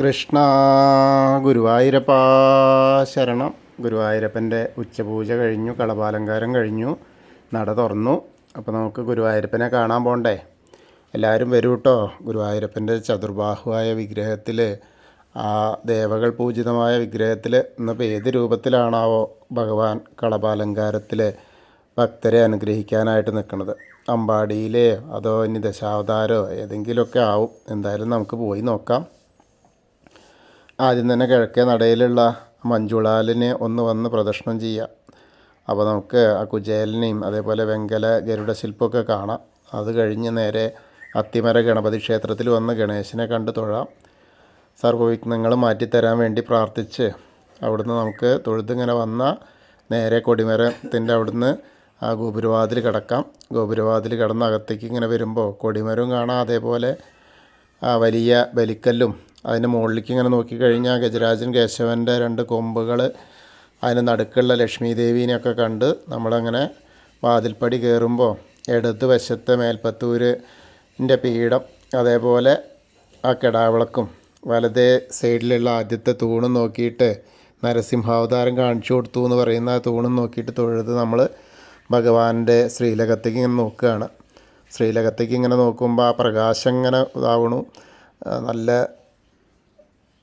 കൃഷ്ണ ഗുരുവായൂരപ്പ ശരണം. ഗുരുവായൂരപ്പന്റെ ഉച്ചപൂജ കഴിഞ്ഞു കളപാലങ്കാരം കഴിഞ്ഞു നട തുറന്നു. അപ്പോൾ നമുക്ക് ഗുരുവായൂരപ്പനെ കാണാൻ പോണ്ടേ? എല്ലാവരും വരൂ കേട്ടോ ഗുരുവായൂരപ്പന്റെ ചതുർബാഹുവായ വിഗ്രഹത്തിൽ ആ ദേവകൾ പൂജിതമായ വിഗ്രഹത്തിൽ ഇന്നിപ്പോൾ ഏത് രൂപത്തിലാണാവോ ഭഗവാൻ കളപാലങ്കാരത്തിൽ ഭക്തരെ അനുഗ്രഹിക്കാനായിട്ട് നിൽക്കുന്നത് അമ്പാടിയിലെയോ അതോ ഇനി ദശാവതാരോ ഏതെങ്കിലുമൊക്കെ ആവും. എന്തായാലും നമുക്ക് പോയി നോക്കാം. ആദ്യം തന്നെ കിഴക്കേ നടയിലുള്ള മഞ്ജുളാലിനെ ഒന്ന് വന്ന് പ്രദർശനം ചെയ്യാം അപ്പോൾ നമുക്ക് ആ കുചേലിനെയും അതേപോലെ വെങ്കല ഗരുഡ ശില്പമൊക്കെ കാണാം. അത് കഴിഞ്ഞ് നേരെ അത്തിമര ഗണപതി ക്ഷേത്രത്തിൽ വന്ന് ഗണേശനെ കണ്ട് തൊഴാം. സർവവിഘ്നങ്ങൾ മാറ്റിത്തരാൻ വേണ്ടി പ്രാർത്ഥിച്ച് അവിടുന്ന് നമുക്ക് തൊഴുതിങ്ങനെ വന്ന നേരെ കൊടിമരത്തിന്റെ അവിടുന്ന് ആ ഗോപുരവാതിൽ കിടക്കാം. ഗോപുരവാതിൽ കിടന്ന് അകത്തേക്ക് ഇങ്ങനെ വരുമ്പോൾ കൊടിമരവും കാണാം. അതേപോലെ വലിയ ബലിക്കല്ലും അതിന്റെ മുകളിലേക്ക് ഇങ്ങനെ നോക്കിക്കഴിഞ്ഞാൽ ഗജരാജൻ കേശവന്റെ രണ്ട് കൊമ്പുകൾ അതിന് നടുക്കുള്ള ലക്ഷ്മി ദേവീനെയൊക്കെ കണ്ട് നമ്മളങ്ങനെ വാതിൽപ്പടി കയറുമ്പോൾ ഇടത് വശത്തെ മേൽപ്പത്തൂരിന്റെ പീഠം അതേപോലെ ആ കിടാവിളക്കും വലതേ സൈഡിലുള്ള ആദ്യത്തെ തൂണും നോക്കിയിട്ട് നരസിംഹാവതാരം കാണിച്ചു കൊടുത്തു എന്ന് പറയുന്ന ആ തൂണും നോക്കിയിട്ട് തൊഴുത് നമ്മൾ ഭഗവാന്റെ ശ്രീലകത്തേക്ക് ഇങ്ങനെ നോക്കുകയാണ്. ശ്രീലകത്തേക്ക് ഇങ്ങനെ നോക്കുമ്പോൾ ആ പ്രകാശം ഇങ്ങനെ ഇതാവണു. നല്ല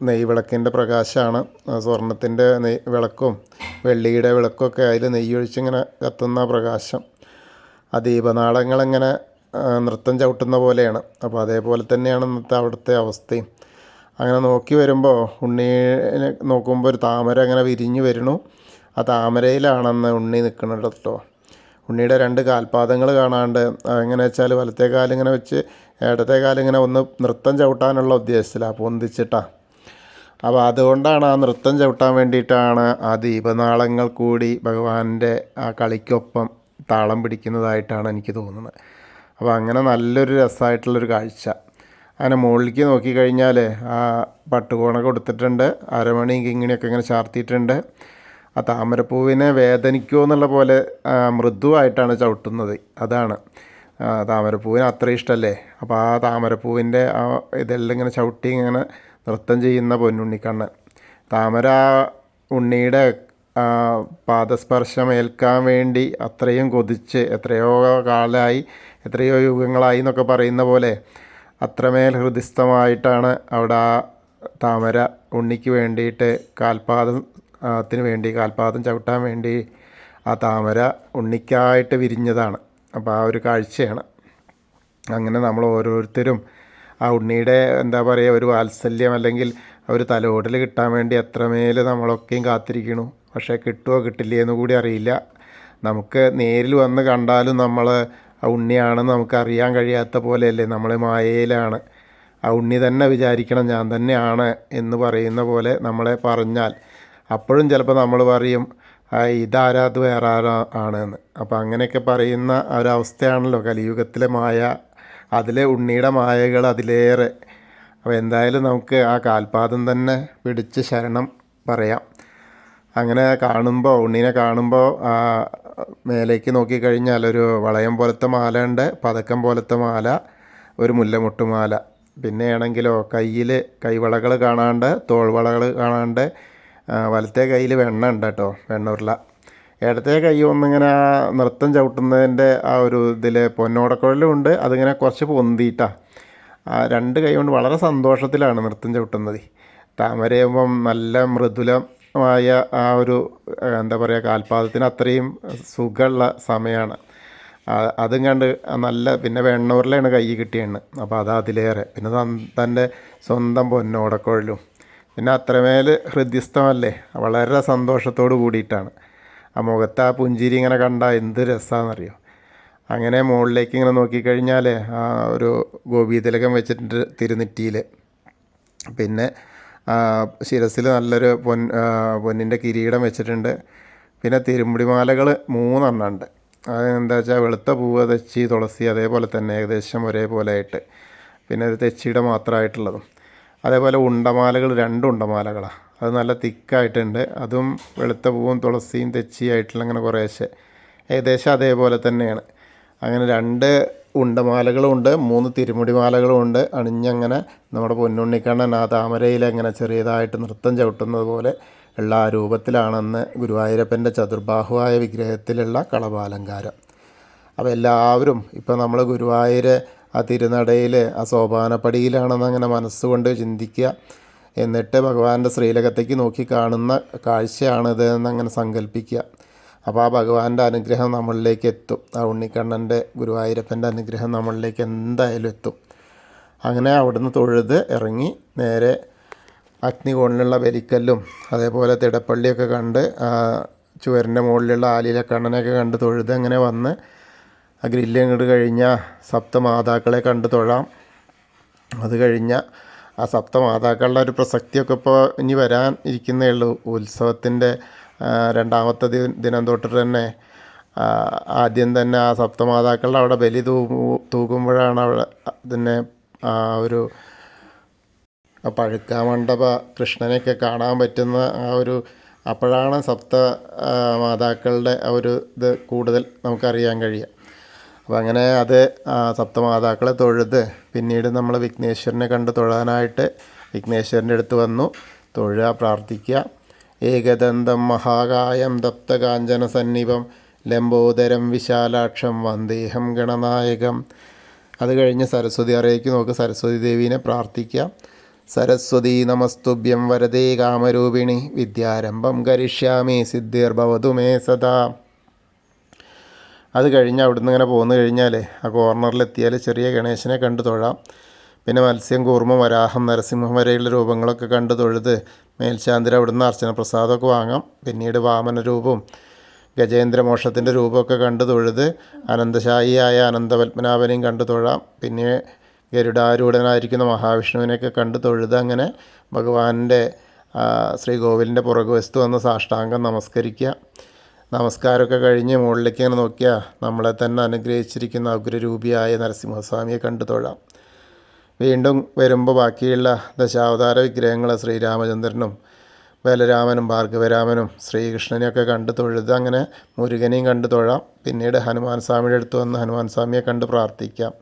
നെയ്വിളക്കിന്റെ പ്രകാശമാണ്. സ്വർണത്തിന്റെ നെയ് വിളക്കും വെള്ളിയുടെ വിളക്കൊക്കെ അതിൽ നെയ്യൊഴിച്ചിങ്ങനെ കത്തുന്ന പ്രകാശം. ആ ദീപനാളങ്ങളിങ്ങനെ നൃത്തം ചവിട്ടുന്ന പോലെയാണ്. അപ്പോൾ അതേപോലെ തന്നെയാണ് ഇന്നത്തെ അവിടുത്തെ അവസ്ഥയും. അങ്ങനെ നോക്കി വരുമ്പോൾ ഉണ്ണീനെ നോക്കുമ്പോൾ ഒരു താമര അങ്ങനെ വിരിഞ്ഞു വരുന്നു. ആ താമരയിലാണെന്ന് ഉണ്ണി നിൽക്കുന്നത് കേട്ടോ ഉണ്ണിയുടെ രണ്ട് കാൽപാദങ്ങൾ കാണാണ്ട് എങ്ങനെ വെച്ചാൽ വലത്തെ കാലിങ്ങനെ വെച്ച് ഇടത്തെ കാലിങ്ങനെ ഒന്ന് നൃത്തം ചവിട്ടാനുള്ള ഉദ്ദേശത്തിലാണ് പൊന്തിച്ചിട്ടാണ് അപ്പോൾ അതുകൊണ്ടാണ് ആ നൃത്തം ചവിട്ടാൻ വേണ്ടിയിട്ടാണ് ആ ദീപനാളങ്ങൾ കൂടി ഭഗവാന്റെ ആ കളിക്കൊപ്പം താളം പിടിക്കുന്നതായിട്ടാണ് എനിക്ക് തോന്നുന്നത്. അപ്പോൾ അങ്ങനെ നല്ലൊരു രസമായിട്ടുള്ളൊരു കാഴ്ച. അങ്ങനെ മുകളിലേക്ക് നോക്കിക്കഴിഞ്ഞാൽ ആ പട്ടുകോണ കൊടുത്തിട്ടുണ്ട് അരമണി കിങ്ങിണിയൊക്കെ ഇങ്ങനെ ചാർത്തിയിട്ടുണ്ട്. ആ താമരപ്പൂവിനെ വേദനിക്കുമോ എന്നുള്ള പോലെ മൃദുവായിട്ടാണ് ചവിട്ടുന്നത്. അതാണ്. താമരപ്പൂവിന് അത്ര ഇഷ്ടമല്ലേ അപ്പോൾ ആ താമരപ്പൂവിന്റെ ആ ഇതെല്ലാം ഇങ്ങനെ ചവിട്ടി ഇങ്ങനെ നൃത്തം ചെയ്യുന്ന പൊന്നുണ്ണിക്കണ്ണൻ. താമര ഉണ്ണിയുടെ പാദസ്പർശം ഏൽക്കാൻ വേണ്ടി അത്രയും കൊതിച്ച് എത്രയോ കാലമായി എത്രയോ യുഗങ്ങളായി എന്നൊക്കെ പറയുന്ന പോലെ അത്രമേൽ ഹൃദിസ്ഥമായിട്ടാണ് അവിടെ ആ താമര ഉണ്ണിക്ക് വേണ്ടിയിട്ട് കാൽപാദം ത്തിന് വേണ്ടി കാൽപാദം ചവിട്ടാൻ വേണ്ടി ആ താമര ഉണ്ണിക്കായിട്ട് വിരിഞ്ഞതാണ്. അപ്പോൾ ആ ഒരു കാഴ്ചയാണ്. അങ്ങനെ നമ്മൾ ഓരോരുത്തരും ആ ഉണ്ണിയുടെ എന്താ പറയുക ഒരു വാത്സല്യം അല്ലെങ്കിൽ ഒരു തലോടൽ കിട്ടാൻ വേണ്ടി എത്രമേൽ നമ്മളൊക്കെയും കാത്തിരിക്കണു. പക്ഷേ കിട്ടുമോ കിട്ടില്ലേ എന്ന് കൂടി അറിയില്ല. നമുക്ക് നേരിൽ വന്ന് കണ്ടാലും നമ്മൾ ആ ഉണ്ണിയാണെന്ന് നമുക്ക് അറിയാൻ കഴിയാത്ത പോലെയല്ലേ നമ്മൾ മായയിലാണ്. ആ ഉണ്ണി തന്നെ വിചാരിക്കണം ഞാൻ തന്നെയാണ് എന്ന് പറയുന്ന പോലെ നമ്മളെ പറഞ്ഞാൽ അപ്പോഴും ചിലപ്പോൾ നമ്മൾ പറയും ഇതാരാ അത് വേറെ ആരാ ആണ് അപ്പോൾ അങ്ങനെയൊക്കെ പറയുന്ന ഒരവസ്ഥയാണല്ലോ കലിയുഗത്തിലെ മായ അതിലെ ഉണ്ണിയുടെ മായകൾ അതിലേറെ. അപ്പോൾ എന്തായാലും നമുക്ക് ആ കാൽപാദം തന്നെ പിടിച്ച് ശരണം പറയാം. അങ്ങനെ കാണുമ്പോൾ ഉണ്ണീനെ കാണുമ്പോൾ ആ മേലേക്ക് നോക്കിക്കഴിഞ്ഞാൽ ഒരു വളയം പോലത്തെ മാല ഉണ്ട് പതക്കം പോലത്തെ മാല ഒരു മുല്ലമുട്ടുമാല പിന്നെയാണെങ്കിലോ കയ്യിൽ കൈവളകൾ കാണാണ്ട് തോൾവളകൾ കാണാണ്ട് വലത്തെ കയ്യിൽ വെണ്ണ ഉണ്ട് കേട്ടോ വെണ്ണ ഉരുള. ഇടത്തെ കൈ ഒന്നിങ്ങനെ ആ നൃത്തം ചവിട്ടുന്നതിന്റെ ആ ഒരു ഇതിൽ പൊന്നോടക്കുഴലും ഉണ്ട്. അതിങ്ങനെ കുറച്ച് പൊന്തിയിട്ടാ. രണ്ട് കൈ കൊണ്ട് വളരെ സന്തോഷത്തിലാണ് നൃത്തം ചവിട്ടുന്നത്. താമരയാകുമ്പം നല്ല മൃദുലമായ ആ ഒരു എന്താ പറയുക കാൽപാദത്തിന് അത്രയും സുഖമുള്ള സമയമാണ് അതും കണ്ട് നല്ല പിന്നെ വെണ്ണൂറിലാണ് കൈ കിട്ടിയെണ്ണ്. അപ്പോൾ അത് അതിലേറെ. പിന്നെ തൻ- തന്റെ സ്വന്തം പൊന്നോടക്കുഴലും. പിന്നെ അത്രമേൽ ഹൃദ്യസ്ഥമല്ലേ? വളരെ സന്തോഷത്തോട് കൂടിയിട്ടാണ്. ആ മുഖത്ത് ആ പുഞ്ചിരി ഇങ്ങനെ കണ്ടാൽ എന്ത് രസമാണെന്നറിയോ അങ്ങനെ മുകളിലേക്ക് ഇങ്ങനെ നോക്കിക്കഴിഞ്ഞാൽ ആ ഒരു ഗോപീതിലകം വെച്ചിട്ടുണ്ട് തിരുനെറ്റിയിൽ പിന്നെ ശിരസിൽ നല്ലൊരു പൊൻ പൊന്നിന്റെ കിരീടം വെച്ചിട്ടുണ്ട്. പിന്നെ തിരുമുടിമാലകൾ മൂന്നെണ്ണം ഉണ്ട് അതെന്താ വെച്ചാൽ വെളുത്ത പൂവ് തെച്ചി തുളസി അതേപോലെ തന്നെ ഏകദേശം ഒരേപോലെ ആയിട്ട് പിന്നെ ഒരു തെച്ചിയുടെ മാത്രമായിട്ടുള്ളതും അതേപോലെ ഉണ്ടമാലകൾ രണ്ട് ഉണ്ടമാലകളാണ് അത് നല്ല തിക്കായിട്ടുണ്ട്. അതും വെളുത്ത പൂവും തുളസിയും തെച്ചിയായിട്ടുള്ള അങ്ങനെ കുറേശ്ശെ. ഏകദേശം അതേപോലെ തന്നെയാണ്. അങ്ങനെ രണ്ട് ഉണ്ടമാലകളും ഉണ്ട് മൂന്ന് തിരുമുടിമാലകളുമുണ്ട് അണിഞ്ഞങ്ങനെ നമ്മുടെ പൊന്നുണ്ണിക്കണ്ണൻ ആ താമരയിൽ അങ്ങനെ ചെറിയതായിട്ട് നൃത്തം ചവിട്ടുന്നത് പോലെ ഉള്ള ആ രൂപത്തിലാണെന്ന് ഗുരുവായൂരപ്പന്റെ ചതുർബാഹുവായ വിഗ്രഹത്തിലുള്ള കളഭാലങ്കാരം അപ്പോൾ എല്ലാവരും ഇപ്പോൾ നമ്മൾ ഗുരുവായൂർ ആ തിരുനടയിൽ ആ സോപാനപ്പടിയിലാണെന്ന് അങ്ങനെ മനസ്സുകൊണ്ട് ചിന്തിക്കുക. എന്നിട്ട് ഭഗവാന്റെ ശ്രീലകത്തേക്ക് നോക്കി കാണുന്ന കാഴ്ചയാണിത് എന്നങ്ങനെ സങ്കല്പിക്കുക അപ്പോൾ ആ ഭഗവാന്റെ അനുഗ്രഹം നമ്മളിലേക്ക് എത്തും. ആ ഉണ്ണിക്കണ്ണന്റെ ഗുരുവായൂരപ്പന്റെ അനുഗ്രഹം നമ്മളിലേക്ക് എന്തായാലും എത്തും. അങ്ങനെ അവിടുന്ന് തൊഴുത് ഇറങ്ങി നേരെ അഗ്നികോണിലുള്ള വെരിക്കല്ലും അതേപോലെ തിടപ്പള്ളിയൊക്കെ കണ്ട് ചുവരിന്റെ മുകളിലുള്ള ആലിയിലെ കണ്ണനെയൊക്കെ കണ്ട് തൊഴുത് അങ്ങനെ വന്ന് ആ ഗ്രില്ല് കഴിഞ്ഞാൽ സപ്തമാതാക്കളെ കണ്ട് തൊഴാം. അത് കഴിഞ്ഞ ആ സപ്തമാതാക്കളുടെ ഒരു പ്രസക്തിയൊക്കെ ഇപ്പോൾ ഇനി വരാൻ ഇരിക്കുന്നേ ഉള്ളൂ. ഉത്സവത്തിന്റെ രണ്ടാമത്തെ ദിനം തൊട്ട് തന്നെ ആദ്യം തന്നെ ആ സപ്തമാതാക്കളുടെ അവിടെ ബലി തൂ തൂക്കുമ്പോഴാണ് അവിടെ അതിനെ ആ ഒരു പഴുക്ക പഴുക്കാമണ്ഡപ കൃഷ്ണനെയൊക്കെ കാണാൻ പറ്റുന്ന ആ ഒരു അപ്പോഴാണ് സപ്ത മാതാക്കളുടെ ആ ഒരു ഇത് കൂടുതൽ നമുക്കറിയാൻ കഴിയുക. അപ്പോൾ അങ്ങനെ അത് സപ്തമാതാക്കളെ തൊഴുത് പിന്നീട് നമ്മൾ വിഘ്നേശ്വരനെ കണ്ട് തൊഴാനായിട്ട് വിഘ്നേശ്വരന്റെ അടുത്ത് വന്നു. തൊഴുക പ്രാർത്ഥിക്കുക. ഏകദന്തം മഹാകായം ദപ്തകാഞ്ചന സന്നിപം ലംബോദരം വിശാലാക്ഷം വന്ദേഹം ഗണനായകം. അത് കഴിഞ്ഞ് സരസ്വതി അറിയിക്കും നോക്ക് സരസ്വതി ദേവീനെ പ്രാർത്ഥിക്കുക. സരസ്വതി നമസ്തുഭ്യം വരദേ കാമരൂപിണി വിദ്യാരംഭം കരിഷ്യാമി സിദ്ധിർഭവതു മേ സദാ. അത് കഴിഞ്ഞ് അവിടുന്ന് ഇങ്ങനെ പോന്നു കഴിഞ്ഞാൽ ആ കോർണറിലെത്തിയാൽ ചെറിയ ഗണേശനെ കണ്ടു തൊഴാം. പിന്നെ മത്സ്യം കൂർമ്മ വരാഹം നരസിംഹം വരെയുള്ള രൂപങ്ങളൊക്കെ കണ്ടു തൊഴുത് മേൽശാന്തിര അവിടുന്ന് അർച്ചന പ്രസാദമൊക്കെ വാങ്ങാം. പിന്നീട് വാമന രൂപവും ഗജേന്ദ്രമോക്ഷത്തിന്റെ രൂപമൊക്കെ കണ്ടു തൊഴുത് അനന്തശായിയായ അനന്തപത്മനാഭനെയും കണ്ടു തൊഴാം. പിന്നെ ഗരുഡാരൂഢനായിരിക്കുന്ന മഹാവിഷ്ണുവിനെയൊക്കെ കണ്ടു തൊഴുത് അങ്ങനെ ഭഗവാന്റെ ശ്രീകോവിലിന്റെ പുറകുവശത്ത് വന്ന് സാഷ്ടാംഗം നമസ്കരിക്കുക. നമസ്കാരമൊക്കെ കഴിഞ്ഞ് മുകളിലേക്ക് ഇങ്ങനെ നോക്കിയാൽ നമ്മളെ തന്നെ അനുഗ്രഹിച്ചിരിക്കുന്ന ഉഗ്രരൂപിയായ നരസിംഹസ്വാമിയെ കണ്ടു തൊഴാം. വീണ്ടും വരുമ്പോൾ ബാക്കിയുള്ള ദശാവതാര വിഗ്രഹങ്ങൾ ശ്രീരാമചന്ദ്രനും ബലരാമനും ഭാർഗവരാമനും ശ്രീകൃഷ്ണനെയൊക്കെ കണ്ട് തൊഴുത് അങ്ങനെ മുരുകനെയും കണ്ട് തൊഴാം. പിന്നീട് ഹനുമാൻ സ്വാമിയുടെ അടുത്ത് വന്ന് ഹനുമാൻ സ്വാമിയെ കണ്ട് പ്രാർത്ഥിക്കാം.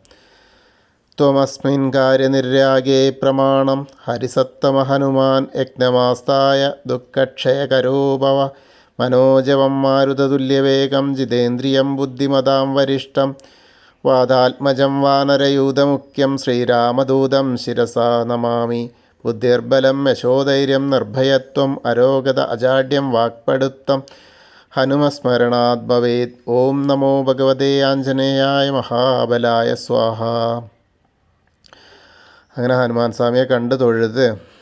ത്വമസ്മിൻ കാര്യനിര്യാഗേ പ്രമാണം ഹരിസത്തമ ഹനുമാൻ യജ്ഞമാസ്തായ ദുഃഖക്ഷയകരോഭവ മനോജവം മാരുതതുല്യവേഗം ജിതേന്ദ്രിയം ബുദ്ധിമതാം വരിഷ്ടം വാദാത്മജം വാനരയൂതമുഖ്യം ശ്രീരാമദൂതം ശിരസാ നമാമി. ബുദ്ധിർബലം യശോധൈര്യം നിർഭയത്വം അരോഗത അജാഡ്യം വാക്പടുത്തം ഹനുമസ്മരണാത് ഭവേത് ഓം നമോ ഭഗവതേ ആഞ്ജനേയായ മഹാബലായ സ്വാഹ. അങ്ങനെ ഹനുമാൻ സ്വാമിയെ കണ്ടു തൊഴുത്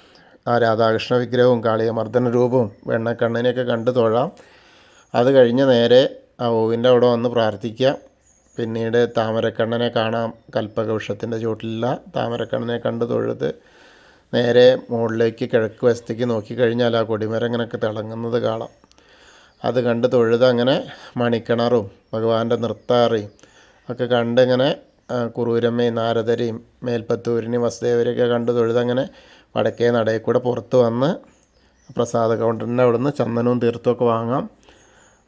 ആ രാധാകൃഷ്ണ വിഗ്രഹവും കാളിയമർദ്ദന രൂപവും വെണ്ണക്കണ്ണനെയൊക്കെ കണ്ട് തൊഴാം. അത് കഴിഞ്ഞ് നേരെ ആ ഓവിന്റെ അവിടെ വന്ന് പ്രാർത്ഥിക്കാം പിന്നീട് താമരക്കണ്ണനെ കാണാം. കൽപ്പകവൃക്ഷത്തിന്റെ ചുവട്ടിലുള്ള താമരക്കണ്ണനെ കണ്ട് തൊഴുത് നേരെ മുകളിലേക്ക് കിഴക്ക് വശത്തേക്ക് നോക്കിക്കഴിഞ്ഞാൽ ആ കൊടിമരം ഇങ്ങനെയൊക്കെ തിളങ്ങുന്നത് കാണാം. അത് കണ്ട് തൊഴുത് അങ്ങനെ മണിക്കിണറും ഭഗവാന്റെ നൃത്താറിയും ഒക്കെ കണ്ടിങ്ങനെ കുറൂരമ്മയും നാരദരെയും മേൽപ്പത്തൂരിനെയും വസുദേവരെയൊക്കെ കണ്ട് തൊഴുത് അങ്ങനെ വടക്കേ നടയിൽ കൂടെ പുറത്ത് വന്ന് പ്രസാദ കൗണ്ടറിന്റെ അവിടുന്ന് ചന്ദനവും തീർത്ഥമൊക്കെ വാങ്ങാം.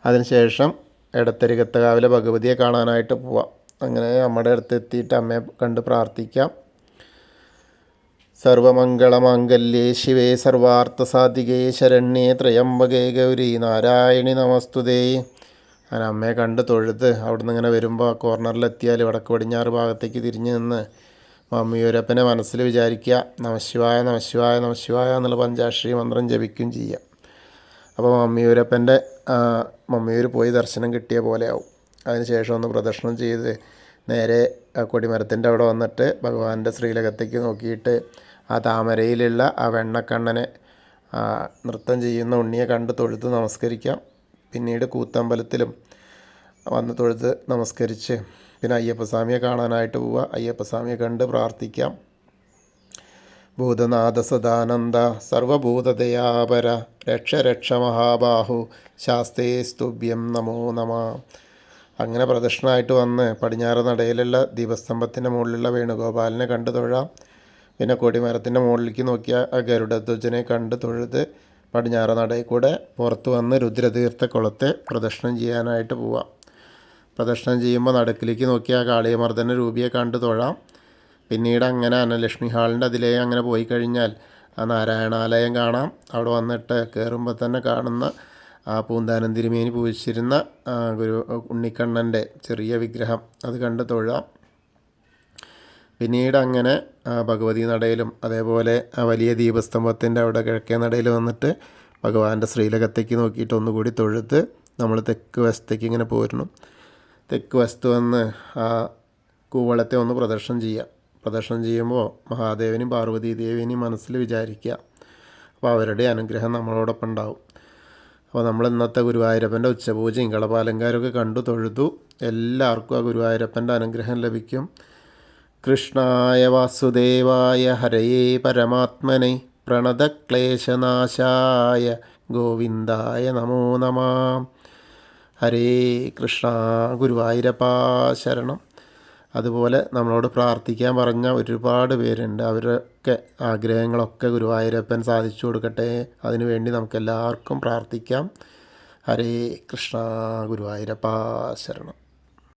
അതിനുശേഷം എടത്തരികത്തകാവിലെ ഭഗവതിയെ കാണാനായിട്ട് പോവാം. അങ്ങനെ അമ്മയുടെ അടുത്ത് എത്തിയിട്ട് അമ്മയെ കണ്ട് പ്രാർത്ഥിക്കാം. സർവമംഗളമാംഗല്യേ ശിവേ സർവാർത്ഥസാധികേ ശരണ്യേ ത്രയംബകേ ഗൗരി നാരായണി നമസ്തുതേ. അങ്ങനെ അമ്മയെ കണ്ട് തൊഴുത് അവിടുന്ന് ഇങ്ങനെ വരുമ്പോൾ കോർണറിലെത്തിയാൽ വടക്ക് പടിഞ്ഞാറ് ഭാഗത്തേക്ക് തിരിഞ്ഞ് നിന്ന് മമ്മിയൂരപ്പനെ മനസ്സിൽ വിചാരിക്കുക നമശിവായ നമശിവായ നമശിവായ എന്നുള്ള പഞ്ചാക്ഷരി മന്ത്രം ജപിക്കുകയും ചെയ്യുക അപ്പോൾ മമ്മിയൂരപ്പന്റെ മമ്മിയൂർ പോയി ദർശനം കിട്ടിയ പോലെ ആവും. അതിനുശേഷം ഒന്ന് പ്രദർശനം ചെയ്ത് നേരെ കൊടിമരത്തിന്റെ അവിടെ വന്നിട്ട് ഭഗവാന്റെ ശ്രീലകത്തേക്ക് നോക്കിയിട്ട് ആ താമരയിലുള്ള ആ വെണ്ണക്കണ്ണനെ നൃത്തം ചെയ്യുന്ന ഉണ്ണിയെ കണ്ട് തൊഴുത്ത് നമസ്കരിക്കാം. പിന്നീട് കൂത്തമ്പലത്തിലും വന്ന് തൊഴുത്ത് നമസ്കരിച്ച് പിന്നെ അയ്യപ്പസ്വാമിയെ കാണാനായിട്ട് പോവുക. അയ്യപ്പസ്വാമിയെ കണ്ട് പ്രാർത്ഥിക്കാം. ഭൂതനാഥ സദാനന്ദ സർവഭൂതദയാപര രക്ഷ രക്ഷ മഹാബാഹു ശാസ്തേ സ്തുഭ്യം നമോ നമ. അങ്ങനെ പ്രദക്ഷിണമായിട്ട് വന്ന് പടിഞ്ഞാറ് നടയിലുള്ള ദീപസ്തംഭത്തിന്റെ മുകളിലുള്ള വേണുഗോപാലിനെ കണ്ട് തൊഴാം. പിന്നെ കൊടിമരത്തിന്റെ മുകളിലേക്ക് നോക്കിയ ആ ഗരുഡധ്വജനെ കണ്ട് തൊഴുത് പടിഞ്ഞാറ് നടയിൽ കൂടെ പുറത്ത് വന്ന് രുദ്രതീർത്ഥ കുളത്തെ പ്രദക്ഷിണം ചെയ്യാനായിട്ട് പോവാം. പ്രദക്ഷിണം ചെയ്യുമ്പോൾ നടുക്കിലേക്ക് നോക്കി ആ കാളിയമർദ്ദന രൂപിയെ കണ്ട് തൊഴാം. പിന്നീട് അങ്ങനെ അന്നലക്ഷ്മി ഹാളിന്റെ അതിലേ അങ്ങനെ പോയി കഴിഞ്ഞാൽ ആ നാരായണാലയം കാണാം. അവിടെ വന്നിട്ട് കയറുമ്പോൾ തന്നെ കാണുന്ന ആ പൂന്താനം തിരുമേനി പൂജിച്ചിരുന്ന ഗുരു ഉണ്ണിക്കണ്ണന്റെ ചെറിയ വിഗ്രഹം അത് കണ്ട് തൊഴാം. പിന്നീട് അങ്ങനെ ഭഗവതി നടയിലും അതേപോലെ വലിയ ദീപസ്തംഭത്തിന്റെ അവിടെ കിഴക്കേ നടയിൽ വന്നിട്ട് ഭഗവാന്റെ ശ്രീലകത്തേക്ക് നോക്കിയിട്ട് ഒന്നുകൂടി തൊഴുത്ത് നമ്മൾ തെക്ക് വശത്തേക്ക് ഇങ്ങനെ പോരണം തെക്ക് വസ്തു വന്ന് ആ കൂവളത്തെ ഒന്ന് പ്രദർശനം ചെയ്യാം പ്രദർശനം ചെയ്യുമ്പോൾ മഹാദേവനും പാർവതി ദേവിനെയും മനസ്സിൽ വിചാരിക്കുക. അപ്പോൾ അവരുടെ അനുഗ്രഹം നമ്മളോടൊപ്പം ഉണ്ടാവും. അപ്പോൾ നമ്മൾ ഇന്നത്തെ ഗുരുവായൂരപ്പന്റെ ഉച്ചപൂജയും കളപാലങ്കാരമൊക്കെ കണ്ടു തൊഴുതു. എല്ലാവർക്കും ആ ഗുരുവായൂരപ്പന്റെ അനുഗ്രഹം ലഭിക്കും. കൃഷ്ണായ വാസുദേവായ ഹരയേ പരമാത്മനെ പ്രണതക്ലേശനാശായ ഗോവിന്ദായ നമോ നമ. ഹരേ കൃഷ്ണ ഗുരുവായൂരപ്പാ ശരണം. അതുപോലെ നമ്മളോട് പ്രാർത്ഥിക്കാൻ പറഞ്ഞ ഒരുപാട് പേരുണ്ട്. അവരൊക്കെ ആഗ്രഹങ്ങളൊക്കെ ഗുരുവായൂരപ്പൻ സാധിച്ചു കൊടുക്കട്ടെ. അതിനുവേണ്ടി നമുക്ക് എല്ലാവർക്കും പ്രാർത്ഥിക്കാം. ഹരേ കൃഷ്ണ ഗുരുവായൂരപ്പാ ശരണം.